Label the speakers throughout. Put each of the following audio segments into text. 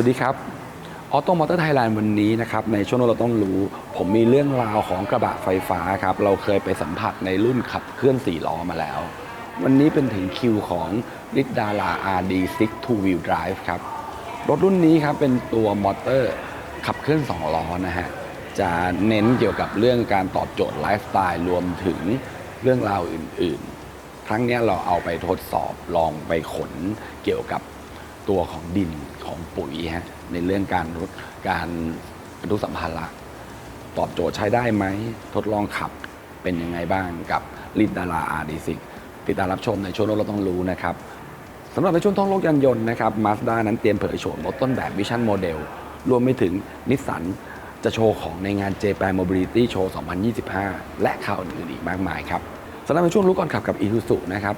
Speaker 1: วัสดีครับออโตมอเตอร์ไทยแลนด์วันนี้นะครับในช่วงเราต้องรู้ ผมมีเรื่องราวของกระบะไฟฟ้าครับ เราเคยไปสัมผัสในรุ่นขับเคลื่อน4ล้อมาแล้ว วันนี้เป็นถึงคิวของลิดดารา RD6 Two Wheel Drive ครับ รถรุ่นนี้ครับเป็นตัวมอเตอร์ขับเคลื่อน 2 ล้อนะฮะ จะเน้นเกี่ยวกับเรื่องการตอบโจทย์ไลฟ์สไตล์รวมถึงเรื่องราวอื่น ๆ ครั้งนี้เราเอาไปทดสอบลองไปขนเกี่ยวกับตัวของดิน ของปุ๋ยฮะในเรื่องการลดการบรรทุกสัมภาระตอบโจทย์ใช้ได้ไหม ทดลองขับเป็นยังไงบ้างกับลินดาราอาร์ดีซิติดตามรับชมในช่วงโลกเราต้องรู้นะครับสำหรับในช่วงท่องโลกยานยนต์นะครับมาสด้านั้นเตรียมเผยโฉมรถต้นแบบวิชั่นโมเดลรวมไปถึงนิสสันจะโชว์ของในงาน Japan Mobility Show 2025 และข่าวอื่นอีกมากมายครับสำหรับในช่วงรู้ก่อนขับกับ i ี u ซุนะครับ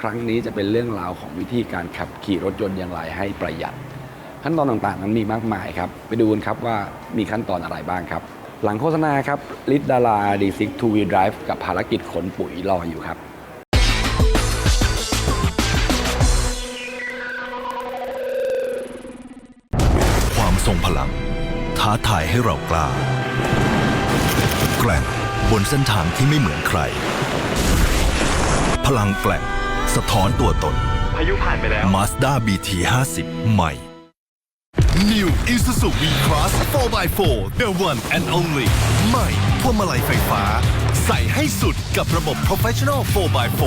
Speaker 1: ครั้งนี้จะเป็นเรื่องราวของวิธีการขับขี่รถยนต์อย่างไรให้ประหยัด ขั้นตอนต่างๆ นั้นมีมากมายครับ ไปดูกันครับว่ามีขั้นตอนอะไรบ้างครับ หลังโฆษณาครับลิดดาราดีซิกทูวีดライフกับภารกิจขนปุ๋ยรออยู่ครับ
Speaker 2: ความทรงพลัง ท้าทายให้เรากล้า แกร่งบนเส้นทางที่ไม่เหมือนใคร พลังแกร่ง สะท้อนตัวตน
Speaker 3: พายุผ่านไปแล้ว
Speaker 2: Mazda BT 50ใหม่ New Isuzu V-Cross 4x4 The one and only ใหม่พวงมาลัยไฟฟ้า ใส่ให้สุดกับระบบ Professional 4x4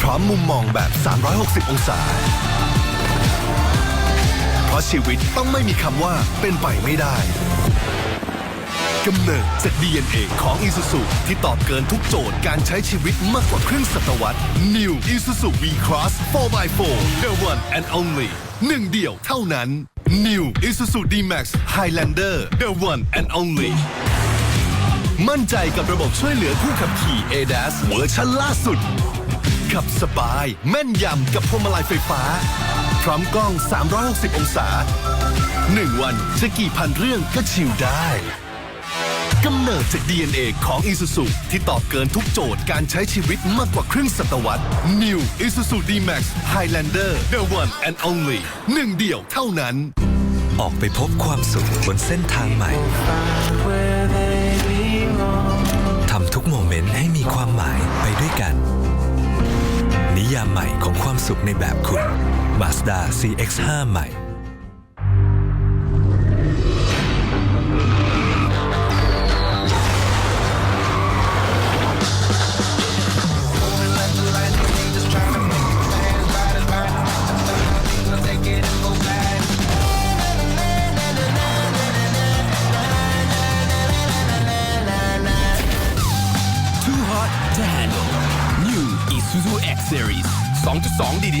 Speaker 2: พร้อมมุมมองแบบ 360 องศา เพราะชีวิตต้องไม่มีคำว่าเป็นไปไม่ได้กำเนิดจาก DNA ของ Isuzu ที่ตอบเกินทุกโจทย์การใช้ชีวิตมากกว่าครึ่งศตวรรษ New Isuzu V-Cross 4x4 The one and only หนึ่งเดียวเท่านั้น New Isuzu D-Max Highlander The one and only มั่นใจกับระบบช่วยเหลือผู้ขับขี่ ADAS เวอร์ชันล่าสุด ขับสบาย แม่นยำกับพวงมาลัยไฟฟ้า พร้อมกล้อง 360 องศา 1 วันจะกี่พันเรื่องก็ชิลได้ กำเนิดจาก DNA ของ Isuzu ที่ตอบเกินทุกโจทย์การใช้ชีวิตมากกว่าครึ่งศตวรรษ New Isuzu D-Max Highlander The one and only หนึ่งเดียวเท่านั้น
Speaker 4: ออกไปพบความสุขบนเส้นทางใหม่ ทำทุกโมเมนต์ให้มีความหมายไปด้วยกัน นิยามใหม่ของความสุขในแบบคุณ Mazda CX-5 ใหม่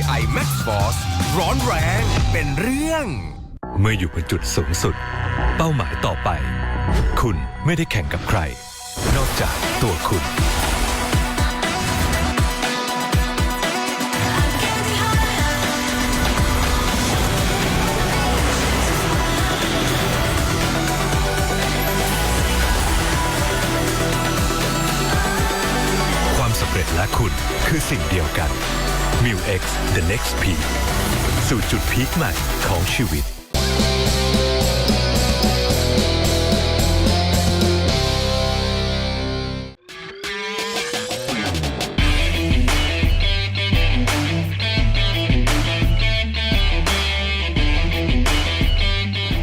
Speaker 5: 2.2 DDI Max Force ร้อนแรงเป็นเรื่อง
Speaker 4: เมื่ออยู่บนจุดสูงสุด เป้าหมายต่อไป คุณไม่ได้แข่งกับใคร นอกจากตัวคุณ ความสำเร็จและคุณคือสิ่งเดียวกัน m i u X The Next Peak สู่จุดพีคใหม่ของชีวิต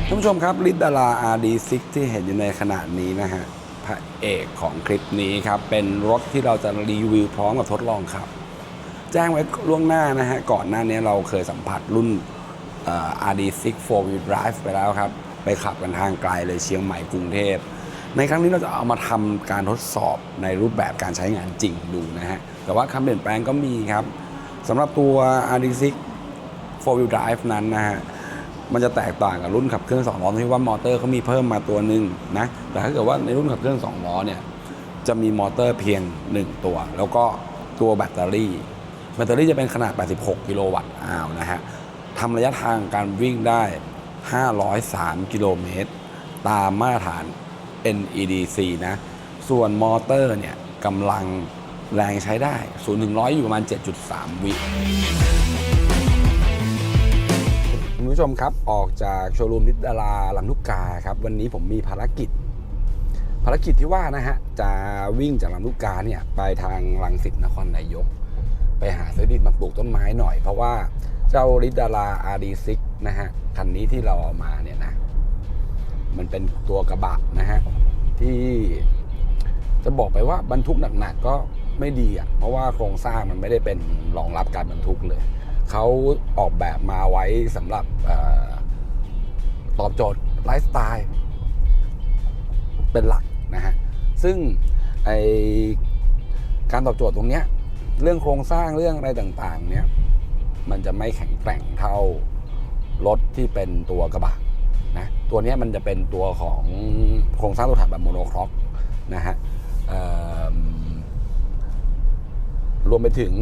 Speaker 1: ท่านผู้ชมครับลิดดารา RD6 ที่เห็นอยู่ในขณะนี้นะฮะพระเอกของคลิปนี้ครับ เป็นรถที่เราจะรีวิวพร้อมกับทดลองขับ แจ้งไว้ล่วงหน้านะฮะ ก่อนหน้านี้เราเคยสัมผัสรุ่นอ่อ RD6 4 wheel drive ไปแล้วครับ ไปขับกันทางไกลเลยเชียงใหม่กรุงเทพ ในครั้งนี้เราจะเอามาทำการทดสอบในรูปแบบการใช้งานจริงดูนะฮะ แต่ว่าคำเปลี่ยนแปลงก็มีครับสำหรับตัว RD6 4 wheel drive นั้นนะฮะมันจะแตกต่างกับรุ่นขับเครื่อง2ล้อที่ว่ามอเตอร์เขามีเพิ่มมาตัวหนึ่งนะ แต่ถ้าเกิดว่าในรุ่นขับเครื่อง2ล้อเนี่ยจะมีมอเตอร์เพียง 1 ตัว แล้วก็ตัวแบตเตอรี่ แบตเตอรี่จะเป็นขนาด 86 กิโลวัตต์อาวนะฮะทำระยะทางการวิ่งได้ 503 กิโลเมตร ตามมาตรฐาน NEDC นะ ส่วนมอเตอร์เนี่ยกำลังแรงใช้ได้ 0 ถึง 100 อยู่ประมาณ 7.3 วิคุณผู้ชมผู้ชมครับ ออกจากโชว์รูมนิดดาราลำลูกกาครับ วันนี้ผมมีภารกิจ ภารกิจที่ว่านะฮะ จะวิ่งจากลำลูกกาเนี่ย ไปทางลังสิตนครนายก ไปหาซื้อดินมาปลูกต้นไม้หน่อย เพราะว่าเจ้าลิดารา RD6 นะฮะ คันนี้ที่เราเอามาเนี่ยนะ มันเป็นตัวกระบะนะฮะ ที่จะบอกไปว่าบรรทุกหนักๆก็ไม่ดีอะ เพราะว่าโครงสร้างมันไม่ได้เป็นรองรับการบรรทุกเลย เขาออกแบบมาไว้สำหรับออตอบโจทย์ไลฟ์สไตล์เป็นหลักนะฮะ ซึ่งไอการตอบโจทย์ตรงเนี้ย เรื่องโครงสร้างเรื่องอะไรต่างๆ เนี่ย มันจะไม่แข็งแกร่งเท่ารถที่เป็นตัวกระบะนะตัวนี้มันจะเป็นตัวของโครงสร้างตัวถังแบบโมโนครอกนะฮะรวมไปถึง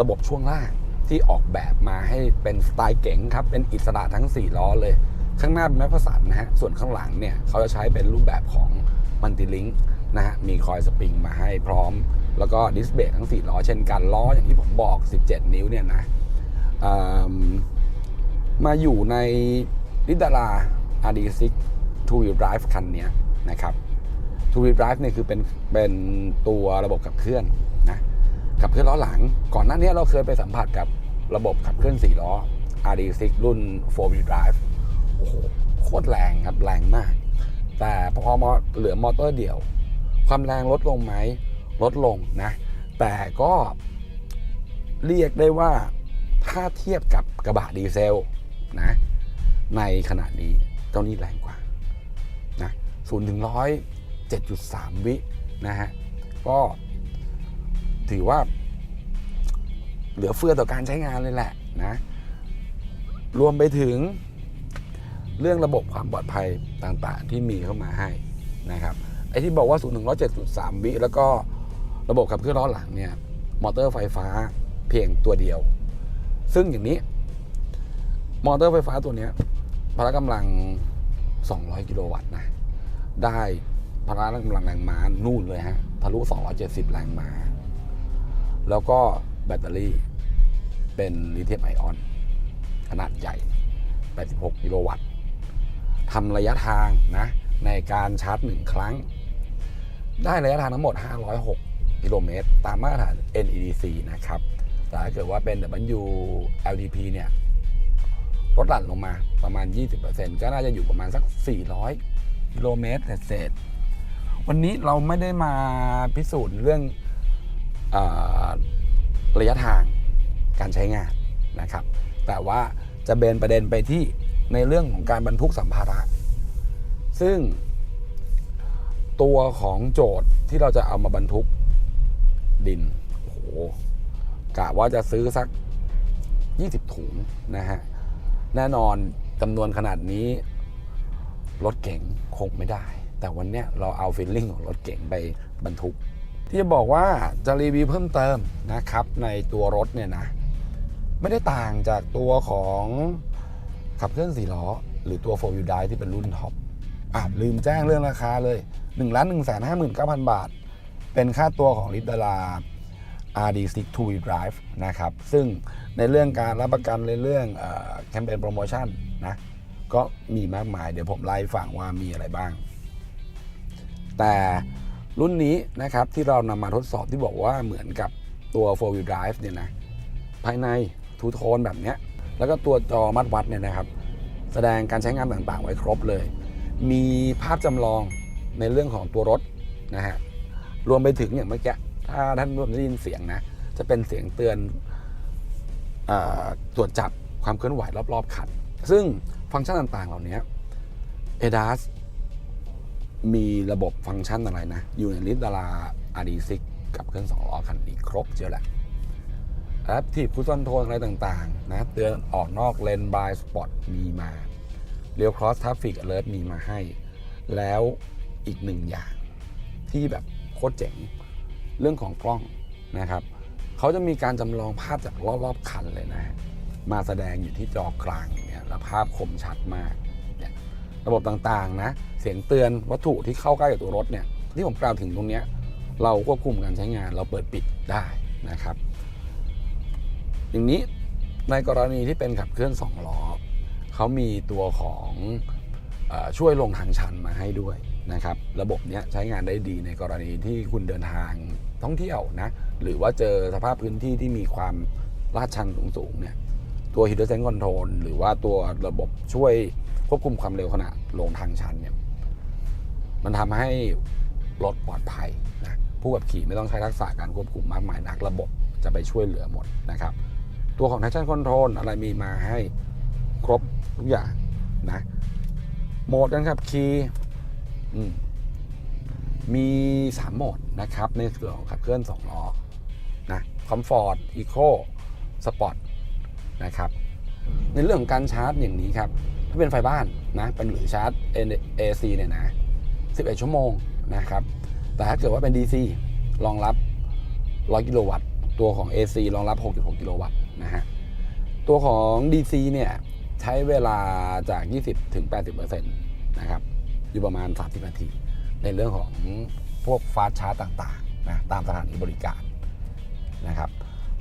Speaker 1: ระบบช่วงล่างที่ออกแบบมาให้เป็นสไตล์เก๋งครับ เป็นอิสระทั้ง 4 ล้อเลย ข้างหน้าเป็นแม็กพสันนะฮะ ส่วนข้างหลังเนี่ย เขาจะใช้เป็นรูปแบบของมันติลิงนะฮะ มีคอยสปริงมาให้พร้อม แล้วก็ดิสเบรกทั้ง 4 ล้อ เช่นกันล้ออย่างที่ผมบอก 17 นิ้วเนี่ยนะมาอยู่ในลิดารา RD6 Two Wheel Drive คันนี้นะครับ Two Wheel Drive เนี่ยคือเป็นเป็นตัวระบบขับเคลื่อนนะขับเคลื่อนล้อหลัง ก่อนหน้านี้เราเคยไปสัมผัสกับระบบขับเคลื่อน 4 ล้อ RD6 รุ่น4 Wheel Drive โอ้โหโคตรแรงครับ แรงมาก แต่พอมาเหลือมอเตอร์เดี่ยว ความแรงลดลงไหม ลดลงนะ แต่ก็เรียกได้ว่าถ้าเทียบกับกระบะดีเซลนะในขณะนี้เจ้านี้แรงกว่านะศูนย์ถึงร้อยเจ็ดจุดสามวินะฮะ ก็ถือว่า เหลือเฟือต่อการใช้งานเลยแหละนะ รวมไปถึงเรื่องระบบความปลอดภัยต่างๆ ที่มีเข้ามาให้นะครับไอ้ที่บอกว่า0ถึง107.3 วิแล้วก็ ระบบขับเคลื่อนล้อหลังเนี่ยมอเตอร์ไฟฟ้าเพียงตัวเดียว ซึ่งอย่างนี้ มอเตอร์ไฟฟ้าตัวนี้พละกำลัง 200 กิโลวัตต์นะ ได้พละกำลังแรงม้านู่นเลยฮะ ทะลุ 270 แรงม้า แล้วก็แบตเตอรี่เป็นลิเธียมไอออน ขนาดใหญ่ 86 กิโลวัตต์ทำระยะทางนะ ในการชาร์จหนึ่งครั้ง ได้ระยะทางทั้งหมด 506 กิโลเมตร ตามมาตรฐาน NEDC นะครับ แต่ถ้าเกิดว่าเป็น WLTP เนี่ยลดหลั่นลงมาประมาณ 20%ก็น่าจะอยู่ประมาณสัก 400 กิโลเมตรเศษ วันนี้เราไม่ได้มาพิสูจน์เรื่องอระยะทางการใช้งานนะครับ แต่ว่าจะเบนประเด็นไปที่ในเรื่องของการบรรทุกสัมภาระ ซึ่งตัวของโจทย์ที่เราจะเอามาบรรทุก ดินโอ้โหกะว่าจะซื้อสัก 20 ถุงนะฮะ แน่นอนจำนวนขนาดนี้ รถเก๋งคงไม่ได้ แต่วันเนี้ยเราเอาฟีลลิ่งของรถเก๋งไปบรรทุก ที่จะบอกว่าจะรีวิวเพิ่มเติมนะครับ ในตัวรถเนี่ยนะ ไม่ได้ต่างจากตัวของขับเคลื่อนสี่ล้อ หรือตัว 4 wheel drive ที่เป็นรุ่นท็อปอะลืมแจ้งเรื่องราคาเลย1ล้าน1 5 9 0 0 0 บาท เป็นค่าตัวของลิตรดารา RD6 2 wheel drive นะครับ ซึ่งในเรื่องการรับประกันในเรื่องแคมเปญโปรโมชั่นนะ ก็มีมากมาย เดี๋ยวผมไล่ฟังว่ามีอะไรบ้าง แต่รุ่นนี้นะครับที่เรานำมาทดสอบที่บอกว่าเหมือนกับตัว 4 wheel drive เนี่ยนะ ภายในทูโทนแบบนี้ แล้วก็ตัวจอมัดวัดเนี่ยนะครับ แสดงการใช้งานต่างๆ ไว้ครบเลย มีภาพจำลองในเรื่องของตัวรถนะฮะ รวมไปถึงอย่างเมื่อกี้ถ้าท่านผู้ชมได้ยินเสียงนะ จะเป็นเสียงเตือนอตรวจจับความเคลื่อนไหวรอบๆคันซึ่งฟังก์ชันต่างๆ เหล่านี้ ADAS มีระบบฟังก์ชันอะไรนะ อยู่ในลิสต์ดารา RD6 กับเครื่อง2ล้อคันนี้ครบเชียวแหละแอปทีฟคุชอนโทนอะไรต่างๆ นะ เตือนออกนอกเลนบายสปอตมีมาเรียวครอสทัฟฟิกอเลิร์มีมาให้ แล้วอีกหนึ่งอย่างที่แบบ โคตรเจ๋งเรื่องของกล้องนะครับเขาจะมีการจำลองภาพจากรอบๆคันเลยนะมาแสดงอยู่ที่จอกลางเนี่ยแล้วภาพคมชัดมากเนี่ยระบบต่างๆนะเสียงเตือนวัตถุที่เข้าใกล้กับตัวรถเนี่ยที่ผมกล่าวถึงตรงนี้เราควบคุมการใช้งานเราเปิดปิดได้นะครับ อย่างนี้ในกรณีที่เป็นขับเคลื่อน2ล้อเขามีตัวของอช่วยลงทางชันมาให้ด้วย นะครับระบบเนี้ยใช้งานได้ดีในกรณีที่คุณเดินทางท่องเที่ยวนะหรือว่าเจอสภาพพื้นที่ที่มีความลาดชันสูงๆเนี่ยตัว Hidden Sense Control หรือว่าตัวระบบช่วยควบคุมความเร็วขณะลงทางชันเนี่ยมันทำให้รถปลอดภัยนะผู้ขับขี่ไม่ต้องใช้ทักษะการควบคุมมากมายนักระบบจะไปช่วยเหลือหมดนะครับ ตัวของ traction control อะไรมีมาให้ครบทุกอย่างนะโหมดการขับขี่ มมี3โหมดนะครับ ในส่วนของขับเคลื่อน2ล้อนะคอมฟอร์ตอีโคสปอร์ตนะครับ ในเรื่องของการชาร์จอย่างนี้ครับ ถ้าเป็นไฟบ้านนะเป็นหรือชาร์จ AC เนี่ยนะ 11 ชั่วโมงนะครับ แต่ถ้าเกิดว่าเป็น DC รองรับ 100 กิโลวัตต์ ตัวของ AC รองรับ 6.6 กิโลวัตต์นะฮะ ตัวของ DC เนี่ย ใช้เวลาจาก 20 ถึง 80%นะครับ อยู่ประมาณ 30 นาที ในเรื่องของพวกฟาสชาร์จต่างๆนะตามสถานีบริการนะครับ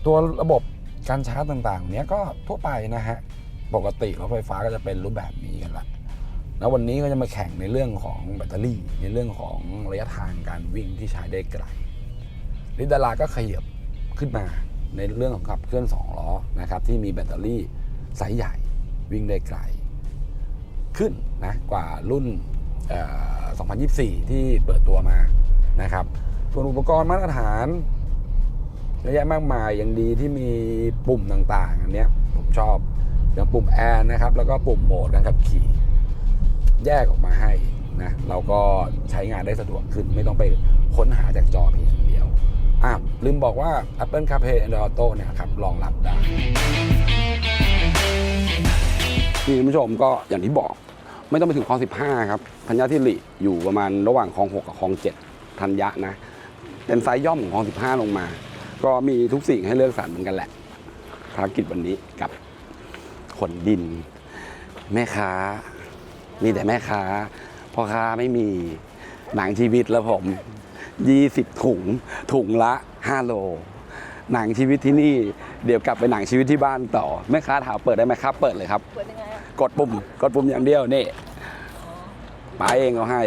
Speaker 1: ตัวระบบการชาร์จต่างๆ เนี้ยก็ทั่วไปนะฮะ ปกติรถไฟฟ้าก็จะเป็นรูปแบบนี้กันละแล้ววันนี้ก็จะมาแข่งในเรื่องของแบตเตอรี่ ในเรื่องของระยะทางการวิ่งที่ใช้ได้ไกลลิดาราก็ขยับขึ้นมาในเรื่องของขับเคลื่อน 2 ล้อนะครับ ที่มีแบตเตอรี่ไซส์ใหญ่วิ่งได้ไกล ขึ้นนะกว่ารุ่น 2024 ที่เปิดตัวมานะครับส่วนอุปกรณ์มาตรฐานเยอะแยะมากมายอย่างดีที่มีปุ่มต่างๆ อันเนี้ยผมชอบอย่างปุ่มแอร์นะครับ แล้วก็ปุ่มโหมดการขับขี่ แยกออกมาให้นะเราก็ใช้งานได้สะดวกขึ้น ไม่ต้องไปค้นหาจากจอเพียงอย่างเดียวอะลืมบอกว่า Apple CarPlay Android Auto เนี่ยครับรองรับได้นี่คุณผู้ชมก็อย่างที่บอก ไม่ต้องไปถึงคลอง 15 ครับธัญญาทิริอยู่ประมาณระหว่างคลอง 6 กับคลอง 7 ธัญญะนะ เป็นไซส์ย่อมของคลอง 15 ลงมา ก็มีทุกสิ่งให้เลือกสรรเหมือนกันแหละ ภารกิจวันนี้กับขนดิน แม่ค้า มีแต่แม่ค้าพ่อค้าไม่มีหนังชีวิตแล้วผม 20 ถุง ถุงละ 5 โล หนังชีวิตที่นี่ เดี๋ยวกลับไปหนังชีวิตที่บ้านต่อ แม่ค้าถามเปิดได้ไหมครับ เปิดเลยครับ
Speaker 3: เปิดยังไง
Speaker 1: กดปุ่ม กดปุ่มอย่างเดียวนี่ป้าเองเอาให้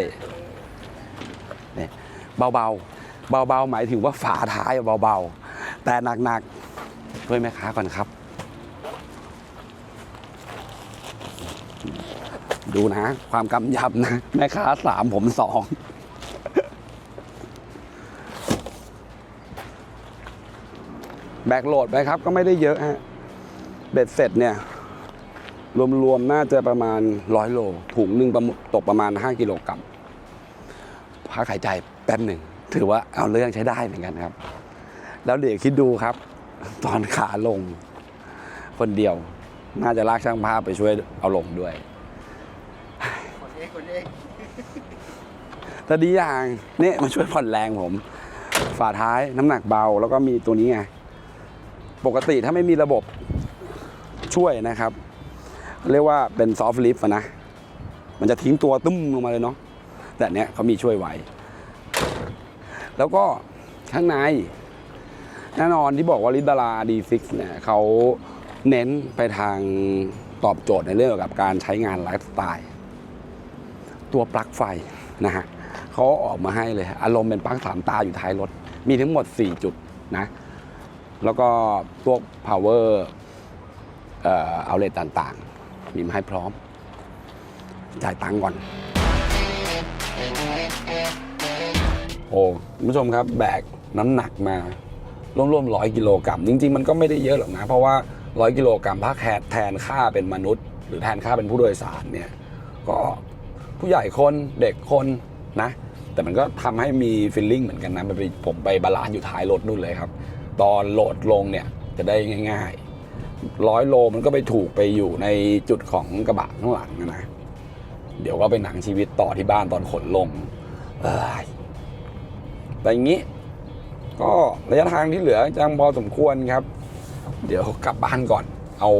Speaker 1: นี่เบาๆเบาๆหมายถึงว่าฝาท้ายเบาๆแต่หนักๆด้วยแม่ค้าก่อนครับ ดูนะ ความกำยับนะ แม่ค้าสามผมสองแบกโหลดไปครับก็ไม่ได้เยอะฮะเบ็ดเสร็จเนี่ย รวมๆน่าจะประมาณร้อยโลถุงหนึ่งตกประมาณ 5 กิโลกรัมพักหายใจแป๊บหนึ่ง ถือว่าเอาเรื่องใช้ได้เหมือนกันครับ แล้วเดี๋ยวคิดดูครับ ตอนขาลง คนเดียว น่าจะลากช่างภาพไปช่วยเอาลงด้วยแต่ดีอย่างนี่มาช่วยผ่อนแรงผม ฝ่าท้ายน้ำหนักเบาแล้วก็มีตัวนี้ไง ปกติถ้าไม่มีระบบช่วยนะครับ เรียกว่าเป็นซอฟต์ลิฟต์นะ มันจะทิ้งตัวตุ้มลงมาเลยเนาะแต่เนี้ยเขามีช่วยไว้ แล้วก็ข้างใน แน่นอนที่บอกว่าลิดารา D6 เนี่ยเขาเน้นไปทางตอบโจทย์ในเรื่องเกี่ยวกับการใช้งานไลฟ์สไตล์ ตัวปลั๊กไฟนะฮะเขาออกมาให้เลย อารมณ์เป็นปลั๊กสามตาอยู่ท้ายรถ มีทั้งหมด 4 จุดนะ แล้วก็พวก power เอ่อเอาเลตต่าง มีมาให้พร้อม จ่ายตังค์ก่อน โอ้คุณผู้ชมครับแบกน้ำหนักมาร่วมๆร้อยกิโลกรัมจริง ๆ มันก็ไม่ได้เยอะหรอกนะ เพราะว่าร้อยกิโลกรัมถ้าแทนแทนค่าเป็นมนุษย์ หรือแทนค่าเป็นผู้โดยสารเนี่ยก็ผู้ใหญ่คนเด็กคนนะ แต่มันก็ทำให้มีฟีลลิ่งเหมือนกันนะไปผมไปบาลานซ์อยู่ท้ายรถนู่นเลยครับ ตอนโหลดลงเนี่ยจะได้ง่าย ๆ ร้อยโลมันก็ไปถูกไปอยู่ในจุดของกระบะข้างหลังนะนะ เดี๋ยวก็ไปหนังชีวิตต่อที่บ้านตอนขนลงแต่อย่างนี้ ก็ระยะทางที่เหลือยังพอสมควรครับ เดี๋ยวกลับบ้านก่อน เอา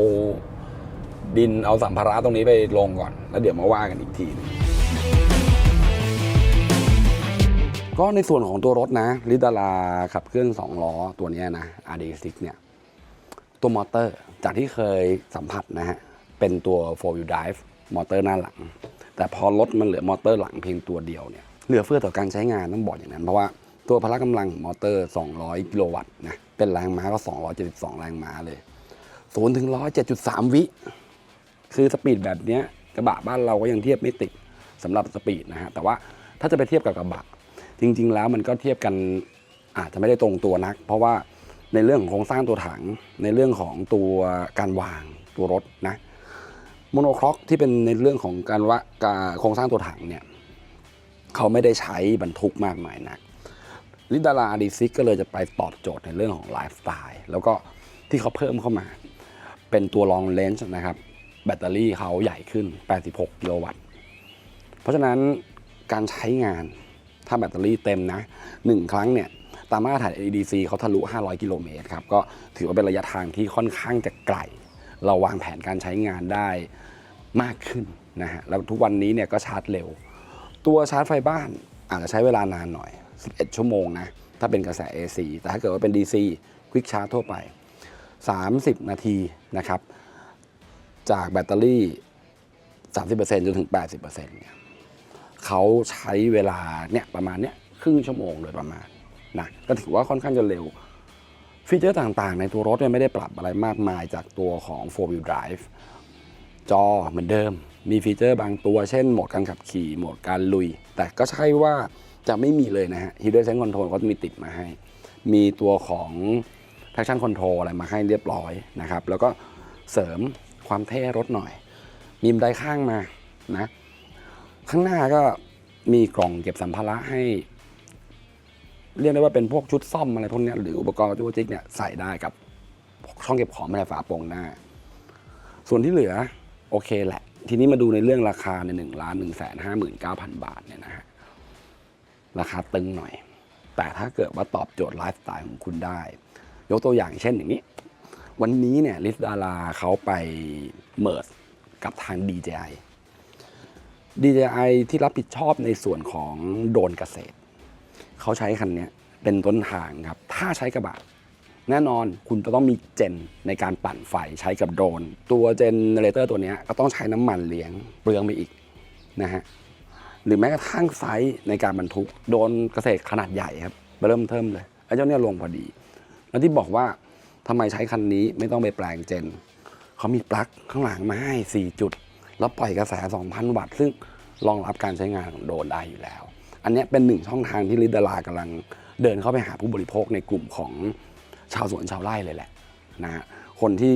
Speaker 1: ดินเอาสัมภาระตรงนี้ไปลงก่อน แล้วเดี๋ยวมาว่ากันอีกทีนึงก็ในส่วนของตัวรถนะลิดาราขับเคลื่อน2ล้อตัวนี้นะ RD6 เนี่ย ตัวมอเตอร์ จากที่เคยสัมผัสนะฮะ เป็นตัว4 wheel drive มอเตอร์หน้าหลัง แต่พอรถมันเหลือมอเตอร์หลังเพียงตัวเดียวเนี่ยเหลือเฟือต่อการใช้งานต้องบอกอย่างนั้น เพราะว่าตัวพละกำลังมอเตอร์ 200 กิโลวัตต์นะเป็นแรงม้าก็ 272 แรงม้าเลย0ถึง100 7.3วิ คือสปีดแบบเนี้ยกระบะบ้านเราก็ยังเทียบไม่ติดสำหรับสปีดนะฮะแต่ว่าถ้าจะไปเทียบกับกระบะ จริง ๆ แล้วมันก็เทียบกันอาจจะไม่ได้ตรงตัวนัก เพราะว่า ในเรื่องของโครงสร้างตัวถัง ในเรื่องของตัวการวางตัวรถนะโมโนคล็อกที่เป็นในเรื่องของการว่าการโครงสร้างตัวถังเนี่ยเขาไม่ได้ใช้บรรทุกมากมายนักลิดาราดีซิกก็เลยจะไปตอบโจทย์ในเรื่องของไลฟ์สไตล์แล้วก็ที่เขาเพิ่มเข้ามา เป็นตัว long range นะครับแบตเตอรี่เขาใหญ่ขึ้น 86 กิโลวัตต์ เพราะฉะนั้นการใช้งานถ้าแบตเตอรี่เต็มนะ 1 ครั้งเนี่ย ตามมาตรฐาน ADC เขาทะลุ 500 กิโลเมตรครับ ก็ถือว่าเป็นระยะทางที่ค่อนข้างจะไกล เราวางแผนการใช้งานได้มากขึ้นนะฮะ แล้วทุกวันนี้เนี่ยก็ชาร์จเร็ว ตัวชาร์จไฟบ้านอาจจะใช้เวลานานหน่อย 11 ชั่วโมงนะ ถ้าเป็นกระแส AC แต่ถ้าเกิดว่าเป็น DC Quick Charge ทั่วไป 30 นาทีนะครับ จากแบตเตอรี่ 30%จนถึง 80%เนี่ยเขาใช้เวลาเนี่ยประมาณเนี้ยครึ่งชั่วโมงโดยประมาณ นะก็ถือว่าค่อนข้างจะเร็ว ฟีเจอร์ต่างๆ ในตัวรถเนี่ยไม่ได้ปรับอะไรมากมายจากตัวของ 4 wheel drive จอเหมือนเดิม มีฟีเจอร์บางตัว เช่นโหมดการขับขี่โหมดการลุย แต่ก็ใช่ว่าจะไม่มีเลยนะฮะ Hidden Sense Control เขาจะมีติดมาให้ มีตัวของ traction control อะไรมาให้เรียบร้อยนะครับ แล้วก็เสริมความเท่รถหน่อย มีบันไดข้างมานะ ข้างหน้าก็มีกล่องเก็บสัมภาระให้ เรียกได้ว่าเป็นพวกชุดซ่อมอะไรพวกนี้หรืออุปกรณ์จุกจิกเนี่ยใส่ได้กับช่องเก็บของไม่ได้ฝาโปร่งหน้า ส่วนที่เหลือโอเคแหละ ทีนี้มาดูในเรื่องราคาในหนึ่งล้านหนึ่งแสนห้าหมื่นเก้าพันบาทเนี่ยนะฮะราคาตึงหน่อย แต่ถ้าเกิดว่าตอบโจทย์ไลฟ์สไตล์ของคุณได้ ยกตัวอย่างเช่นอย่างนี้ วันนี้เนี่ยลิสดาราเขาไปเมิร์สกับทาง DJI DJI ที่รับผิดชอบในส่วนของโดรนเกษตร เขาใช้คันนี้เป็นต้นทางครับ ถ้าใช้กระบะ แน่นอนคุณจะต้องมีเจนในการปั่นไฟใช้กับโดรน ตัวเจนเนเรเตอร์ตัวนี้ก็ต้องใช้น้ำมันเลี้ยงเปลืองไปอีกนะฮะหรือแม้กระทั่งไซส์ในการบรรทุกโดนเกษตรขนาดใหญ่ครับเริ่มเทิมเลยไอ้เจ้าเนี่ยลงพอดี แล้วที่บอกว่าทำไมใช้คันนี้ไม่ต้องไปแปลงเจน เขามีปลั๊กข้างหลังมาให้ 4 จุด แล้วปล่อยกระแส 2,000 วัตต์ ซึ่งรองรับการใช้งานของโดนได้อยู่แล้ว อันนี้เป็นหนึ่งช่องทางที่ลิดดารากำลังเดินเข้าไปหาผู้บริโภคในกลุ่มของชาวสวนชาวไร่เลยแหละนะฮะคนที่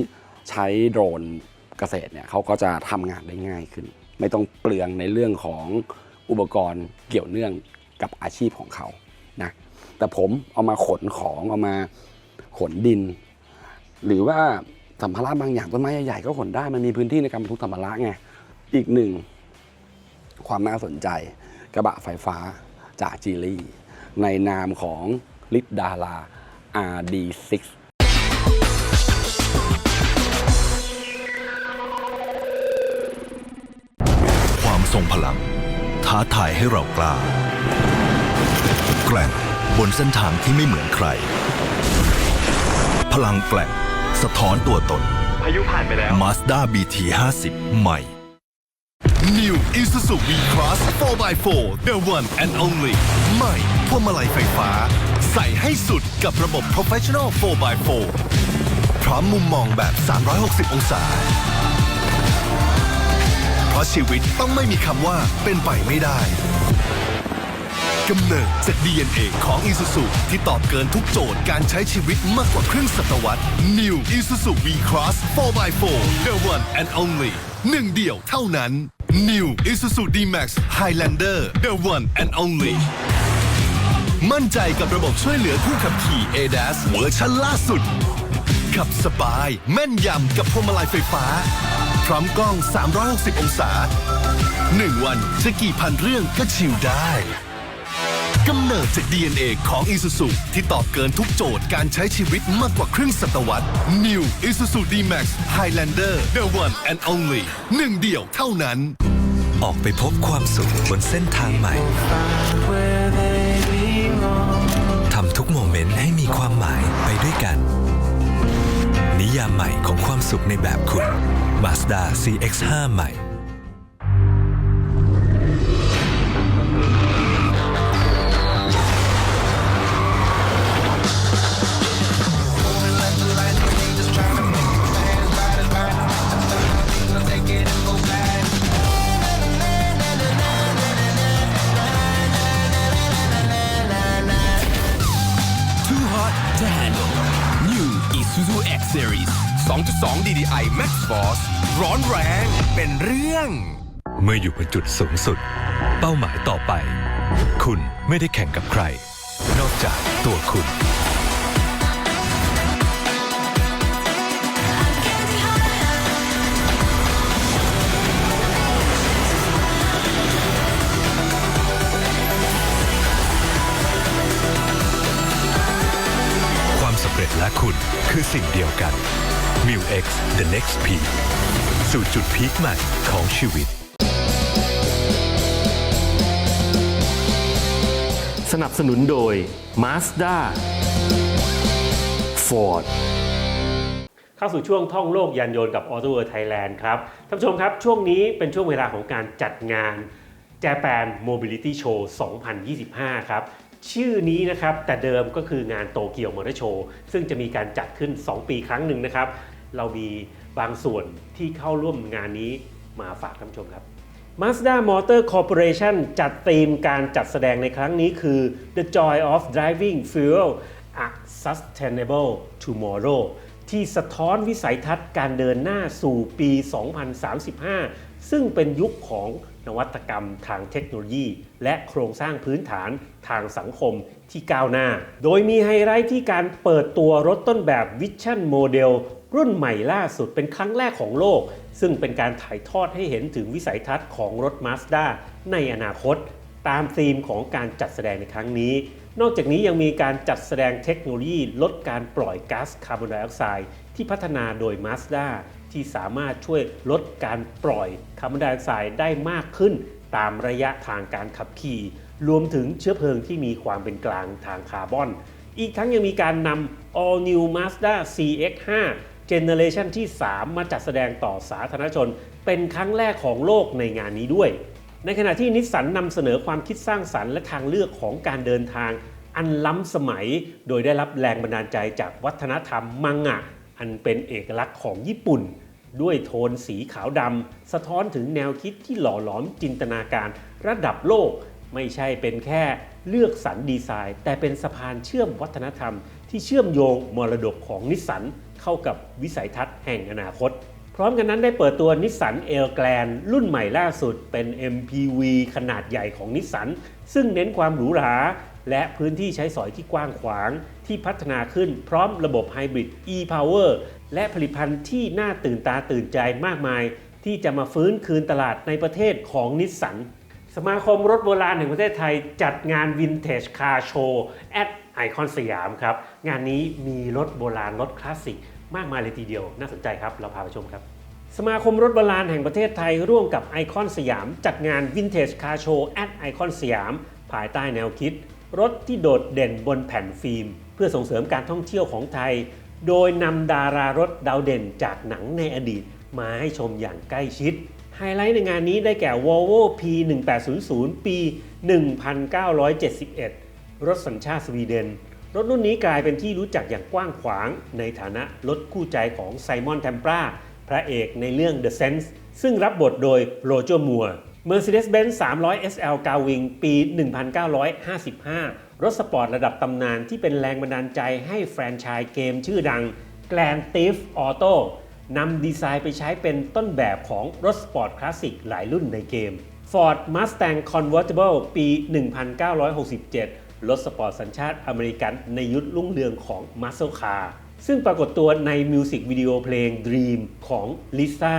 Speaker 1: ใช้โดรนเกษตรเนี่ยเขาก็จะทำงานได้ง่ายขึ้น ไม่ต้องเปลืองในเรื่องของอุปกรณ์เกี่ยวเนื่องกับอาชีพของเขานะแต่ผมเอามาขนของเอามาขนดิน หรือว่าสัมภาระบางอย่างต้นไม้ใหญ่ๆก็ขนได้มันมีพื้นที่ในการบรรทุกสัมภาระไงอีกหนึ่งความน่าสนใจ กระบะไฟฟ้าจากจีลี่ในนามของลิดดารา RD6
Speaker 2: ความทรงพลัง ท้าทายให้เรากล้า แกร่งบนเส้นทางที่ไม่เหมือนใคร พลังแกร่งสะท้อนตัวตน
Speaker 3: พายุผ่านไปแล้ว
Speaker 2: Mazda BT 50 ใหม่ New Isuzu V-Cross 4x4 The one and only ใหม่พวงมาลัยไฟฟ้า ใส่ให้สุดกับระบบ Professional 4x4 พร้อมมุมมองแบบ 360 องศา เพราะชีวิตต้องไม่มีคำว่าเป็นไปไม่ได้กำเนิดจาก DNA ของ Isuzu ที่ตอบเกินทุกโจทย์การใช้ชีวิตมากกว่าครึ่งศตวรรษ New Isuzu V-Cross 4x4 The one and only หนึ่งเดียวเท่านั้น New Isuzu D-Max Highlander The one and only มั่นใจกับระบบช่วยเหลือผู้ขับขี่ ADAS เวอร์ชันล่าสุด ขับสบาย แม่นยำกับพวงมาลัยไฟฟ้า พร้อมกล้อง 360 องศา 1 วันจะกี่พันเรื่องก็ชิลได้ กำเนิดจาก DNA ของ Isuzu ที่ตอบเกินทุกโจทย์การใช้ชีวิตมากกว่าครึ่งศตวรรษ New Isuzu D-Max Highlander The one and only หนึ่งเดียวเท่านั้น
Speaker 4: ออกไปพบความสุขบนเส้นทางใหม่ ทำทุกโมเมนต์ให้มีความหมายไปด้วยกัน นิยามใหม่ของความสุขในแบบคุณ Mazda CX-5 ใหม่
Speaker 5: Isuzu X Series 2.2 DDI Max Force ร้อนแรงเป็นเรื่อง
Speaker 4: เมื่ออยู่บนจุดสูงสุด เป้าหมายต่อไป คุณไม่ได้แข่งกับใคร นอกจากตัวคุณ คุณคือสิ่งเดียวกัน m i l X The Next Peak สู่จุดพีคใหม่ของชีวิต
Speaker 3: สนับสนุนโดย Mazda Ford เข้าสู่ช่วงท่องโลกยานยนต์กับ Auto World Thailand ครับ ท่านผู้ชมครับ ช่วงนี้เป็นช่วงเวลาของการจัดงาน Japan Mobility Show 2025 ครับ ชื่อนี้นะครับแต่เดิมก็คืองานโตเกียวมอเตอร์โชว์ซึ่งจะมีการจัดขึ้น 2 ปีครั้งหนึ่งนะครับ เรามีบางส่วนที่เข้าร่วมงานนี้มาฝากท่านผู้ชมครับ Mazda Motor Corporation จัดธีมการจัดแสดงในครั้งนี้คือ The Joy of Driving Fuel a Sustainable Tomorrow ที่สะท้อนวิสัยทัศน์การเดินหน้าสู่ปี 2035 ซึ่งเป็นยุคของนวัตกรรมทางเทคโนโลยี และโครงสร้างพื้นฐาน ทางสังคมที่ก้าวหน้า โดยมีไฮไลท์ที่การเปิดตัวรถต้นแบบ Vision Model รุ่นใหม่ล่าสุดเป็นครั้งแรกของโลก ซึ่งเป็นการถ่ายทอดให้เห็นถึงวิสัยทัศน์ของรถ Mazda ในอนาคต ตามธีมของการจัดแสดงในครั้งนี้ นอกจากนี้ยังมีการจัดแสดงเทคโนโลยีลดการปล่อยก๊าซคาร์บอนไดออกไซด์ที่พัฒนาโดย Mazda ที่สามารถช่วยลดการปล่อยคาร์บอนไดออกไซด์ได้มากขึ้น ตามระยะทางการขับขี่ รวมถึงเชื้อเพลิงที่มีความเป็นกลางทางคาร์บอน อีกทั้งยังมีการนำ All New Mazda CX-5 เจเนเรชันที่ 3 มาจัดแสดงต่อสาธารณชน เป็นครั้งแรกของโลกในงานนี้ด้วย ในขณะที่นิสสันนำเสนอความคิดสร้างสรรค์และทางเลือกของการเดินทาง อันล้ำสมัย โดยได้รับแรงบันดาลใจจากวัฒนธรรมมังงะ อันเป็นเอกลักษณ์ของญี่ปุ่น ด้วยโทนสีขาวดำสะท้อนถึงแนวคิดที่หล่อหลอมจินตนาการระดับโลก ไม่ใช่เป็นแค่เลือกสรรดีไซน์ แต่เป็นสะพานเชื่อมวัฒนธรรม ที่เชื่อมโยงมรดกของนิสสันเข้ากับวิสัยทัศน์แห่งอนาคต พร้อมกันนั้นได้เปิดตัวนิสสันเอลแกลนรุ่นใหม่ล่าสุดเป็น MPV ขนาดใหญ่ของนิสสันซึ่งเน้นความหรูหราและพื้นที่ใช้สอยที่กว้างขวางที่พัฒนาขึ้นพร้อมระบบไฮบริด e-power และผลิตภัณฑ์ที่น่าตื่นตาตื่นใจมากมาย ที่จะมาฟื้นคืนตลาดในประเทศของนิสสัน สมาคมรถโบราณแห่งประเทศไทยจัดงาน Vintage Car Show at ไอคอนสยามครับ งานนี้มีรถโบราณรถคลาสสิกมากมายเลยทีเดียว น่าสนใจครับ เราพาไปชมครับ สมาคมรถโบราณแห่งประเทศไทยร่วมกับไอคอนสยาม จัดงาน Vintage Car Show at ไอคอนสยาม ภายใต้แนวคิด รถที่โดดเด่นบนแผ่นฟิล์ม เพื่อส่งเสริมการท่องเที่ยวของไทย โดยนำดารารถดาวเด่นจากหนังในอดีตมาให้ชมอย่างใกล้ชิด ไฮไลท์ในงานนี้ได้แก่ Volvo P1800 ปี 1971 รถสัญชาติสวีเดน รถรุ่นนี้กลายเป็นที่รู้จักอย่างกว้างขวาง ในฐานะรถคู่ใจของไซมอนแทมปราพระเอกในเรื่อง The Sense ซึ่งรับบทโดยโรเจอร์มัว Mercedes-Benz 300 SL g a w i n g ปี 1955 รถสปอร์ตระดับตำนานที่เป็นแรงบันดาลใจให้แฟรนไชส์เกมชื่อดัง Grand Theft Auto นำดีไซน์ไปใช้เป็นต้นแบบของรถสปอร์ตคลาสสิกหลายรุ่นในเกม Ford Mustang Convertible ปี 1967 รถสปอร์ตสัญชาติอเมริกันในยุครุ่งเรืองของ Muscle Car ซึ่งปรากฏตัวในมิวสิกวิดีโอเพลง Dream ของ Lisa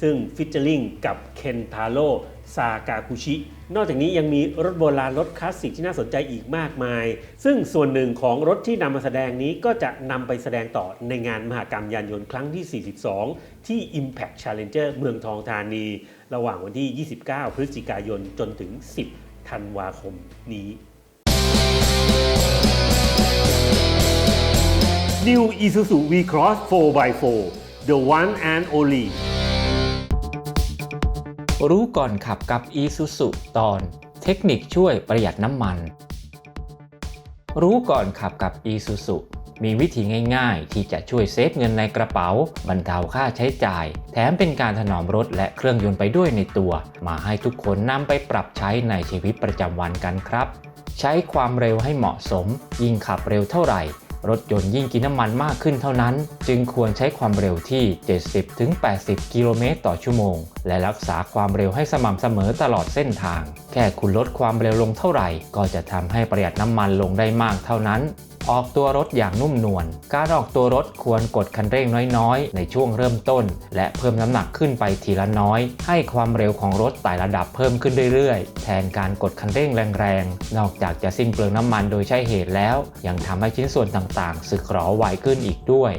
Speaker 3: ซึ่งฟิชเชอริงกับเคนทาโร่ ซากากุชิ นอกจากนี้ยังมีรถโบราณรถคลาสสิกที่น่าสนใจอีกมากมาย ซึ่งส่วนหนึ่งของรถที่นำมาแสดงนี้ก็จะนำไปแสดงต่อในงานมหกรรมยานยนต์ครั้งที่ 42 ที่ Impact Challenger เมืองทองธานี ระหว่างวันที่ 29 พฤศจิกายนจนถึง 10 ธันวาคมนี้ New Isuzu V-Cross 4x4 The one and only
Speaker 6: รู้ก่อนขับกับ e s u s u ตอน เทคนิคช่วยประหยัดน้ำมัน รู้ก่อนขับกับ e s u s u มีวิธีง่ายๆ ที่จะช่วยเซฟเงินในกระเป๋า บรรเทาค่าใช้จ่าย แถมเป็นการถนอมรถและเครื่องยนต์ไปด้วยในตัว มาให้ทุกคนนำไปปรับใช้ในชีวิตประจำวันกันครับ ใช้ความเร็วให้เหมาะสม ยิ่งขับเร็วเท่าไหร่ รถยนต์ยิ่งกินน้ำมันมากขึ้นเท่านั้น จึงควรใช้ความเร็วที่ 70-80 กิโลเมตรต่อชั่วโมง และรักษาความเร็วให้สม่ำเสมอตลอดเส้นทาง แค่คุณลดความเร็วลงเท่าไหร่ ก็จะทำให้ประหยัดน้ำมันลงได้มากเท่านั้น ออกตัวรถอย่างนุ่มนวล การออกตัวรถควรกดคันเร่งน้อยๆ ในช่วงเริ่มต้น และเพิ่มน้ำหนักขึ้นไปทีละน้อย ให้ความเร็วของรถไต่ระดับเพิ่มขึ้นเรื่อยๆ แทนการกดคันเร่งแรงๆ นอกจากจะสิ้นเปลืองน้ำมันโดยใช่เหตุแล้ว ยังทำให้ชิ้นส่วนต่างๆ สึกหรอไวขึ้นอีกด้วย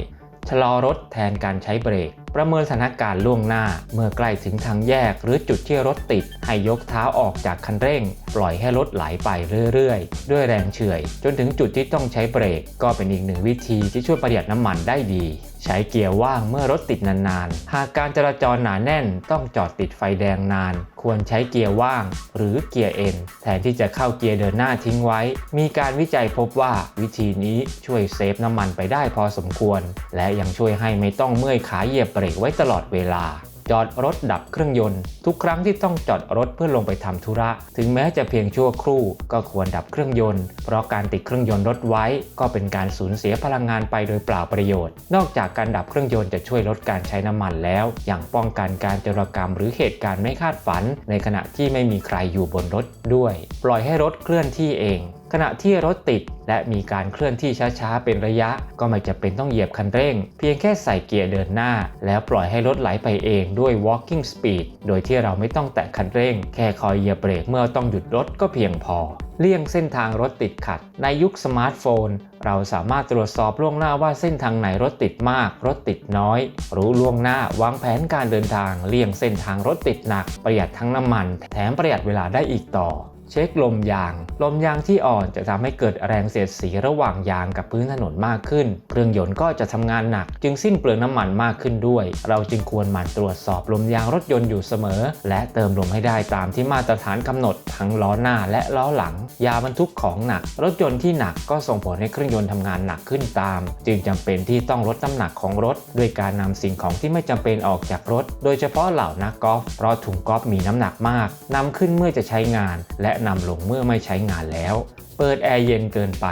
Speaker 6: ชะลอรถแทนการใช้เบรก ประเมินสถานการณ์ล่วงหน้า เมื่อใกล้ถึงทางแยกหรือจุดที่รถติด ให้ยกเท้าออกจากคันเร่ง ปล่อยให้รถไหลไปเรื่อยๆ ด้วยแรงเฉื่อย จนถึงจุดที่ต้องใช้เบรก ก็เป็นอีกหนึ่งวิธีที่ช่วยประหยัดน้ำมันได้ดี ใช้เกียร์ว่างเมื่อรถติดนานๆ หากการจราจรหนาแน่นต้องจอดติดไฟแดงนาน ควรใช้เกียร์ว่าง หรือเกียร์เอ็นแทนที่จะเข้าเกียร์เดินหน้าทิ้งไว้ มีการวิจัยพบว่าวิธีนี้ช่วยเซฟน้ำมันไปได้พอสมควร และยังช่วยให้ไม่ต้องเมื่อยขาเหยียบเบรกไว้ตลอดเวลา จอดรถดับเครื่องยนต์ ทุกครั้งที่ต้องจอดรถเพื่อลงไปทำธุระ ถึงแม้จะเพียงชั่วครู่ก็ควรดับเครื่องยนต์ เพราะการติดเครื่องยนต์รถไว้ ก็เป็นการสูญเสียพลังงานไปโดยเปล่าประโยชน์ นอกจากการดับเครื่องยนต์จะช่วยลดการใช้น้ำมันแล้วยังป้องกันการจรกรรมหรือเหตุการณ์ไม่คาดฝัน ในขณะที่ไม่มีใครอยู่บนรถด้วย ปล่อยให้รถเคลื่อนที่เอง ขณะที่รถติดและมีการเคลื่อนที่ช้าๆ เป็นระยะ ก็ไม่จะเป็นต้องเหยียบคันเร่ง เพียงแค่ใส่เกียร์เดินหน้า แล้วปล่อยให้รถไหลไปเองด้วย walking speed โดยที่เราไม่ต้องแตะคันเร่ง แค่คอยเหยียบเบรกเมื่อต้องหยุดรถก็เพียงพอ เลี่ยงเส้นทางรถติดขัด ในยุคสมาร์ทโฟน เราสามารถตรวจสอบล่วงหน้าว่าเส้นทางไหนรถติดมาก รถติดน้อย รู้ล่วงหน้าวางแผนการเดินทาง เลี่ยงเส้นทางรถติดหนัก ประหยัดทั้งน้ำมัน แถมประหยัดเวลาได้อีกต่อ เช็คลมยาง ลมยางที่อ่อนจะทำให้เกิดแรงเสียดสีระหว่างยางกับพื้นถนนมากขึ้น เครื่องยนต์ก็จะทำงานหนัก จึงสิ้นเปลืองน้ำมันมากขึ้นด้วย เราจึงควรหมั่นตรวจสอบลมยางรถยนต์อยู่เสมอ และเติมลมให้ได้ตามที่มาตรฐานกำหนด ทั้งล้อหน้าและล้อหลัง ยาบรรทุกของหนัก รถยนต์ที่หนักก็ส่งผลให้เครื่องยนต์ทำงานหนักขึ้นตาม จึงจำเป็นที่ต้องลดน้ำหนักของรถ ด้วยการนำสิ่งของที่ไม่จำเป็นออกจากรถ โดยเฉพาะเหล่านักกอล์ฟเพราะถุงกอล์ฟมีน้ำหนักมากนำขึ้นเมื่อจะใช้งาน และนำลงเมื่อไม่ใช้งานแล้ว เปิดแอร์เย็นเกินไป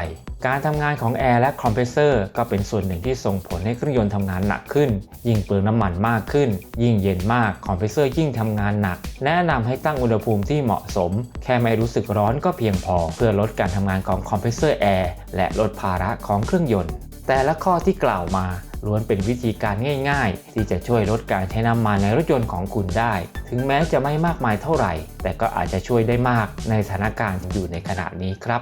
Speaker 6: การทำงานของแอร์และคอมเพรสเซอร์ก็เป็นส่วนหนึ่งที่ส่งผลให้เครื่องยนต์ทำงานหนักขึ้น ยิ่งเปลืองน้ำมันมากขึ้น ยิ่งเย็นมากคอมเพรสเซอร์ยิ่งทำงานหนัก แนะนำให้ตั้งอุณหภูมิที่เหมาะสม แค่ไม่รู้สึกร้อนก็เพียงพอ เพื่อลดการทำงานของคอมเพรสเซอร์แอร์และลดภาระของเครื่องยนต์ แต่ละข้อที่กล่าวมา ล้วนเป็นวิธีการง่าย ๆ ที่จะช่วยลดการใช้น้ำมันในรถยนต์ของคุณได้ ถึงแม้จะไม่มากมายเท่าไหร่ แต่ก็อาจจะช่วยได้มากในสถานการณ์อยู่ในขณะนี้ครับ